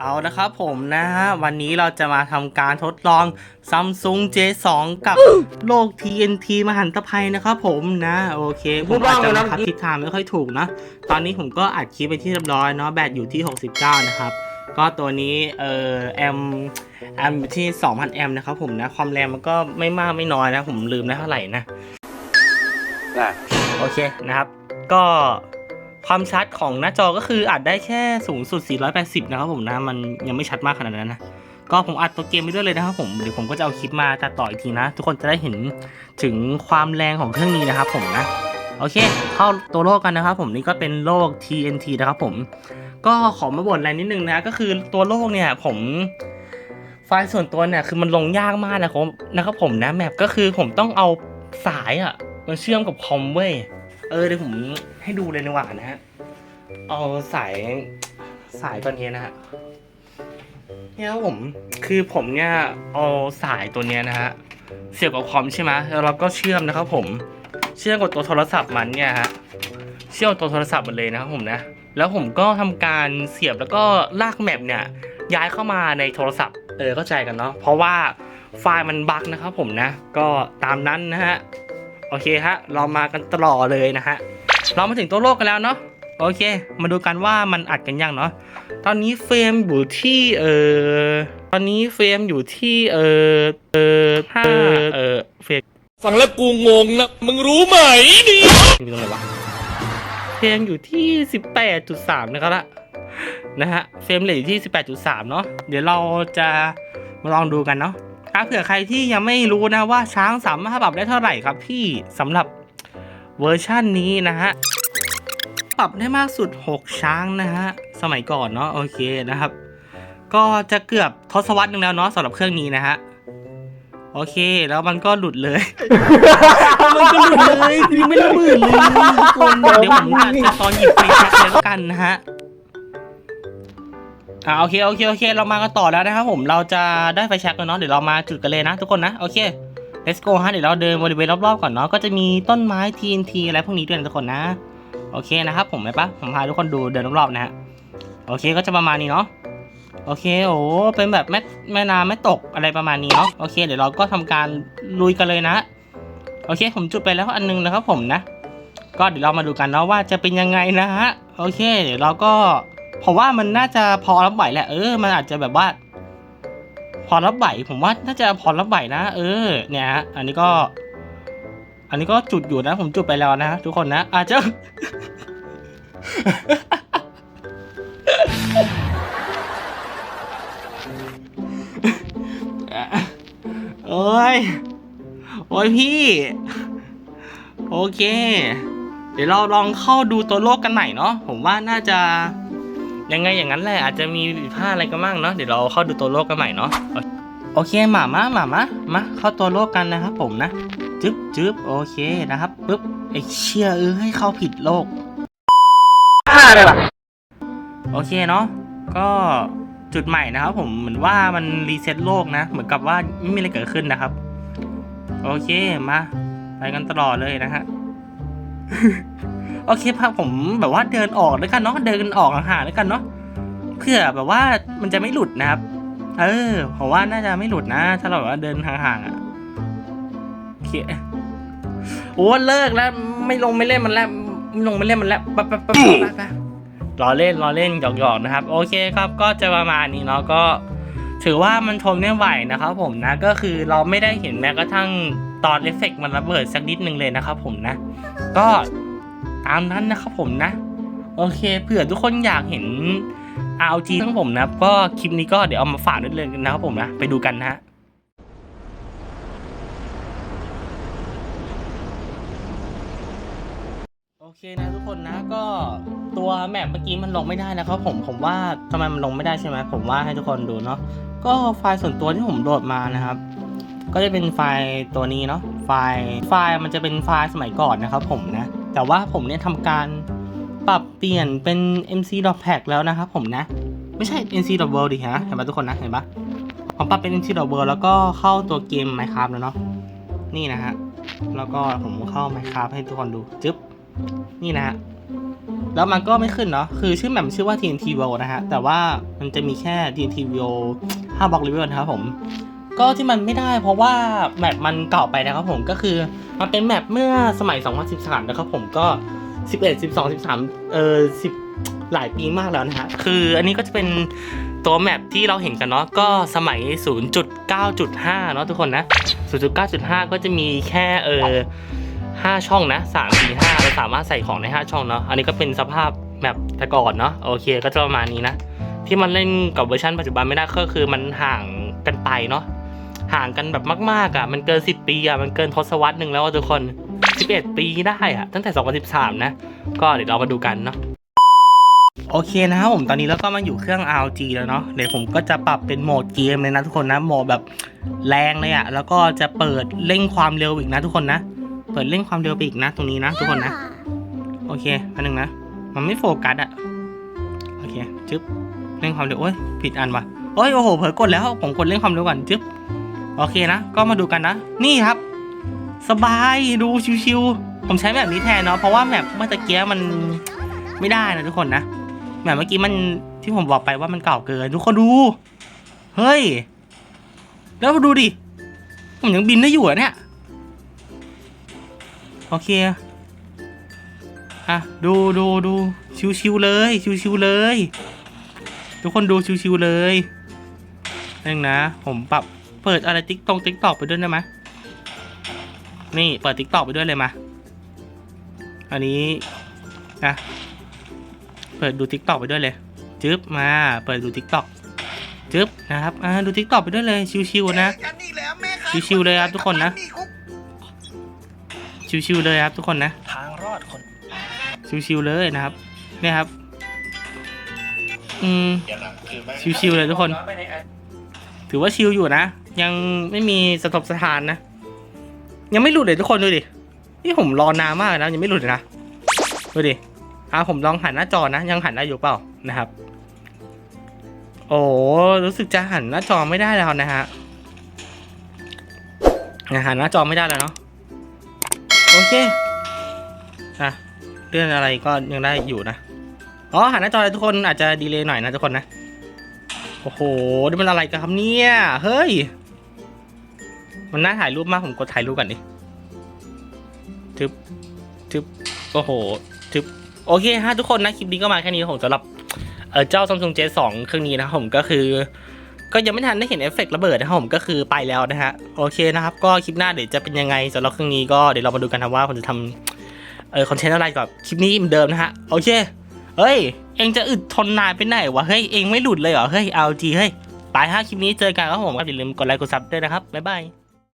เอานะครับผมนะฮะวันนี้เราจะมาทำการทดลอง Samsung J2 กับโลก TNT มหันตภัยนะครับผมนะโอเค ผมอาจจะคัดทิศทางไม่ค่อยถูกนะ ตอนนี้ผมก็อัดคลิปไปที่เรียบร้อยเนาะแบตอยู่ที่ 69 นะครับ ก็ตัวนี้เอ่อแอมแอมอยู่ที่ 2,000 แอมป์นะครับผมนะ ความแรงมันก็ไม่มากไม่น้อยนะ ผมลืมนะเท่าไหร่นะ โอเคนะครับ ก็ ความชัดของหน้าจอก็คืออัดได้แค่สูงสุด 480 นะครับผมนะ มันยังไม่ชัดมากขนาดนั้นนะ ก็ผมอัดตัวเกมไปด้วยเลยนะครับผม เดี๋ยวผมก็จะเอาคลิปมาตัดต่ออีกทีนะ ทุกคนจะได้เห็นถึงความแรงของเครื่องนี้นะครับผมนะ โอเค เข้าตัวโลกกันนะครับผมนี่ก็เป็นโลก TNT นะครับผม ก็ขอมาบ่นอะไรนิดนึงนะ ก็คือตัวโลกเนี่ยผมไฟล์ส่วนตัวเนี่ยคือมันลงยากมากนะครับนะครับผมนะแมปก็คือผมต้องเอาสายอะมาเชื่อมกับคอมเว้ย เออเดี๋ยวผมให้ดูเลยดีกว่านะฮะ เอาสายสายตัวนี้นะฮะ เนี่ยครับผมคือผมเนี่ยเอาสายตัวเนี้ยนะฮะเสียบกับคอมใช่ไหมแล้วเราก็เชื่อมนะครับผม เชื่อมกับตัวโทรศัพท์มันเนี่ยฮะ เชื่อมตัวโทรศัพท์มันเลยนะครับผมนะ แล้วผมก็ทำการเสียบแล้วก็ลากแมปเนี่ยย้ายเข้ามาในโทรศัพท์ เออเข้าใจกันเนาะ เพราะว่าไฟล์มันบั๊กนะครับผมนะ ก็ตามนั้นนะฮะ โอเคฮะ เรามากันต่อเลยนะฮะ เรามาถึงตัวโลกกันแล้วเนาะ โอเค มาดูกันว่ามันอัดกันยังเนาะ ตอนนี้เฟรมอยู่ที่เออตอนนี้เฟรมอยู่ที่เออเออห้าเออเฟรมฟังแล้วกูงงนะ มึงรู้ไหมนี่อยู่ตรงไหนวะ เฟรมอยู่ที่18.3นะครับละนะฮะ เฟรมเรทอยู่ที่18.3เนาะ เดี๋ยวเราจะมาลองดูกันเนาะ ถ้าเผื่อใครที่ยังไม่รู้นะว่าช้างสามารถปรับได้เท่าไหร่ครับพี่สำหรับเวอร์ชั่นนี้นะฮะปรับได้มากสุด 6 ช้างนะฮะสมัยก่อนเนาะโอเคนะครับ ก็จะเกือบทศวรรษหนึ่งแล้วเนาะสำหรับเครื่องนี้นะฮะโอเคแล้วมันก็หลุดเลย มันก็หลุดเลยยังไม่ระเบิดเลยทุกคนเดี๋ยวผมจะตอนหยิบไฟแช็กเลยแล้วกันนะฮะ อ่าโอเคโอเคโอเค เรามากันต่อแล้วนะครับผมเราจะได้ไฟแช็กแล้วเนาะเดี๋ยวเรามาจุดกันเลยนะทุกคนนะโอเค let's go ฮะเดี๋ยวเราเดินบริเวณรอบๆก่อนเนาะก็จะมีต้นไม้ TNT อะไรพวกนี้ด้วยนะทุกคนนะโอเคนะครับผมไหมปะผมพาทุกคนดูเดินรอบๆนะฮะโอเคก็จะประมาณนี้เนาะโอเคโอ้เป็นแบบแม่แม่น้ำไม่ตกอะไรประมาณนี้เนาะโอเค เดี๋ยวเราก็ทำการลุยกันเลยนะ โอเคผมจุดไปแล้วอันนึงนะครับผมนะ ก็เดี๋ยวเรามาดูกันเนาะว่าจะเป็นยังไงนะฮะโอเค เดี๋ยวเราก็ ผมว่ามันน่าจะพอรับไหวแหละเออ มันอาจจะแบบว่า พอรับไหวผมว่าน่าจะพอรับไหวนะ เออ เนี่ยฮะอันนี้ก็ อันนี้ก็จุดอยู่นะ ผมจุดไปแล้วนะทุกคนนะอาจจะโอ้ย โอ้ยพี่ โอเค เดี๋ยวเราลองเข้าดูตัวโลกกันใหม่เนาะผมว่าน่าจะ ยังไงอย่างนั้นแหละอาจจะมีผิดพลาดอะไรก็มั่งเนาะเดี๋ยวเราเข้าดูตัวโลกกันใหม่เนาะโอเคหมามาหมามามาเข้าตัวโลกกันนะครับผมนะจึ๊บจึ๊บโอเคนะครับปึ๊บไอเชี่ยเออให้เข้าผิดโลกอะไรล่ะโอเคเนาะก็จุดใหม่นะครับผมเหมือนว่ามันรีเซ็ตโลกนะ เหมือนกับว่าไม่มีอะไรเกิดขึ้นนะครับ โอเคมา ไปกันตลอดเลยนะฮะ โอเคพาผมแบบว่าเดินออกแล้วกันเนาะเดินออกห่างๆแล้วกันเนาะเพื่อแบบว่ามันจะไม่หลุดนะครับ เออผมว่าน่าจะไม่หลุดนะ ถ้าเราแบบว่าเดินห่างๆอะโอเคโอ้เลิกแล้ว ไม่ลงไม่เล่นมันแล้วไม่ลงไม่เล่นมันแล้วไปไปไปไปไปไปล้อเล่นล้อเล่นหยอกๆนะครับ โอเคครับก็จะประมาณนี้เนาะก็ ถือว่ามันทนไม่ไหวนะครับผมนะก็คือเราไม่ได้เห็นแม้กระทั่งตอนเอฟเฟกมันระเบิดสักนิดนึงเลยนะครับผมนะ ก็ ตามนั้นนะครับผมนะ โอเคเผื่อทุกคนอยากเห็น RG ทั้งผมนะก็คลิปนี้ก็เดี๋ยวเอามาฝากด้วยเลยนะครับผมนะ ไปดูกันนะฮะโอเคนะทุกคนนะก็ตัวแมปเมื่อกี้มันลงไม่ได้นะครับผมผมว่าทำไมมันลงไม่ได้ใช่ไหมผมว่าให้ทุกคนดูเนาะก็ไฟล์ส่วนตัวที่ผมโหลดมานะครับ ก็จะเป็นไฟล์ตัวนี้เนาะไฟล์ไฟล์มันจะเป็นไฟล์สมัยก่อนนะครับผมนะ แต่ว่าผมเนี่ยทำการปรับเปลี่ยนเป็น MC d o p a c แล้วนะครับผมนะ ไม่ใช่ NC d o World ดิฮะเห็นปะทุกคนนะเห็นปะผมปรับเป็น NC d o World แล้วก็เข้าตัวเกม Minecraft แล้วเนาะนี่นะฮะแล้วก็ผมเข้า Minecraft ให้ทุกคนดูจึ๊บนี่นะฮะแล้วมันก็ไม่ขึ้นเนาะคือชื่อแมปชื่อว่า TNT World นะฮะแต่ว่ามันจะมีแค่ TNT World 5บล็อกเลเวลนะครับผม ก็ที่มันไม่ได้เพราะว่าแมปมันเก่าไปนะครับผมก็คือมันเป็นแมปเมื่อสมัย 2013 นะครับผมก็ 11 12 13 เอ่อ10 หลายปีมากแล้วนะฮะคืออันนี้ก็จะเป็นตัวแมปที่เราเห็นกันเนาะก็สมัย 0.9.5 เนาะทุกคนนะ 0.9.5 ก็จะมีแค่เออห้าช่องนะสามสี่ห้าเราสามารถใส่ของในห้าช่องเนาะอันนี้ก็เป็นสภาพแบบแต่ก่อนเนาะโอเคก็จะประมาณนี้นะ ที่มันเล่นกับเวอร์ชันปัจจุบันไม่ได้ก็คือมันห่างกันไปเนาะ ห่างกันแบบมากๆอะมันเกิน 10 ปีอะมันเกินทศวรรษหนึ่งแล้วทุกคน 11 ปีได้อะตั้งแต่ 2013 นะ ก็เดี๋ยวเรามาดูกันเนาะโอเคนะครับผมตอนนี้เราก็มาอยู่เครื่อง RG แล้วเนาะเดี๋ยวผมก็จะปรับเป็นโหมดเกมเลยนะทุกคนนะโหมดแบบแรงเลยอะแล้วก็จะเปิดเร่งความเร็วอีกนะทุกคนนะ เปิดเร่งความเร็วไปอีกนะ ตรงนี้นะ ทุกคนนะ โอเคอันหนึ่งนะ มันไม่โฟกัสอะโอเคจึ๊บเร่งความเร็วโอ้ยผิดอันว่ะโอ้ยโอ้โหเผลอกดแล้วผมกดเร่งความเร็วก่อนจึ๊บ โอเคนะ ก็มาดูกันนะ นี่ครับ สบายดูชิวๆผมใช้แบบนี้แทนเนาะเพราะว่าแมปเมื่อตะเกียมันไม่ได้นะทุกคนนะแมปเมื่อกี้มันที่ผมบอกไปว่ามันเก่าเกิน ทุกคนดู เฮ้ย แล้วดูดิ ผมยังบินได้อยู่อะเนี่ย โอเค อะ ดูดูดูชิวๆเลย ชิวๆเลย ทุกคนดูชิวๆเลยนึงนะ ผมปรับ เปิดอะไรติ๊กตรงติ๊กตอกไปด้วยได้ไหมนี่เปิดติ๊กตอกไปด้วยเลยมา อันนี้นะเปิดดูติ๊กตอกไปด้วยเลยจึ๊บมาเปิดดูติ๊กตอกจึ๊บนะครับอ่าดูติ๊กตอกไปด้วยเลยชิวๆนะกันอีกแล้วแม่ค้าชิวๆเลยครับทุกคนนะมีคุกชิวๆเลยครับทุกคนนะทางรอดคนชิวๆเลยนะครับเนี่ยครับ อืมชิวๆเลยทุกคน ถือว่าชิวอยู่นะ ยังไม่มีสตบสถานนะ ยังไม่หลุดเลยทุกคนดูดิ นี่ผมรอนานมากนะยังไม่หลุดเลยนะ ดูดิอ่าผมลองหันหน้าจอนะ ยังหันได้อยู่เปล่านะครับ โอ้รู้สึกจะหันหน้าจอไม่ได้แล้วนะฮะหันหน้าจอไม่ได้แล้วเนาะโอเคอะเรื่องอะไรก็ยังได้อยู่นะ อ๋อหันหน้าจอทุกคนอาจจะดีเลย์หน่อยนะทุกคนนะ โอ้โห นี่มันอะไรกันครับเนี่ย เฮ้ย มันน่าถ่ายรูปมาก ผมกดถ่ายรูปก่อนดิทึบทึบโอ้โหทึบโอเคฮะทุกคนนะ คลิปนี้ก็มาแค่นี้ผมสำหรับเออเจ้า Samsung J2 เครื่องนี้นะครับผมก็คือ ก็ยังไม่ทันได้เห็นเอฟเฟกต์ระเบิดนะครับผมก็คือไปแล้วนะฮะ โอเคนะครับ ก็คลิปหน้าเดี๋ยวจะเป็นยังไงสำหรับเครื่องนี้ก็เดี๋ยวเรามาดูกันนะว่าผมจะทำเออคอนเทนต์อะไรกับคลิปนี้เหมือนเดิมนะฮะ โอเค เฮ้ย เองจะอึดทนนานไปไหนวะเฮ้ยเองไม่หลุดเลยเหรอเฮ้ยเอาจีเฮ้ยไปฮะคลิปนี้เจอกันครับผมก็อย่าลืมกดไลค์กดซับด้วยนะครับบ๊ายบาย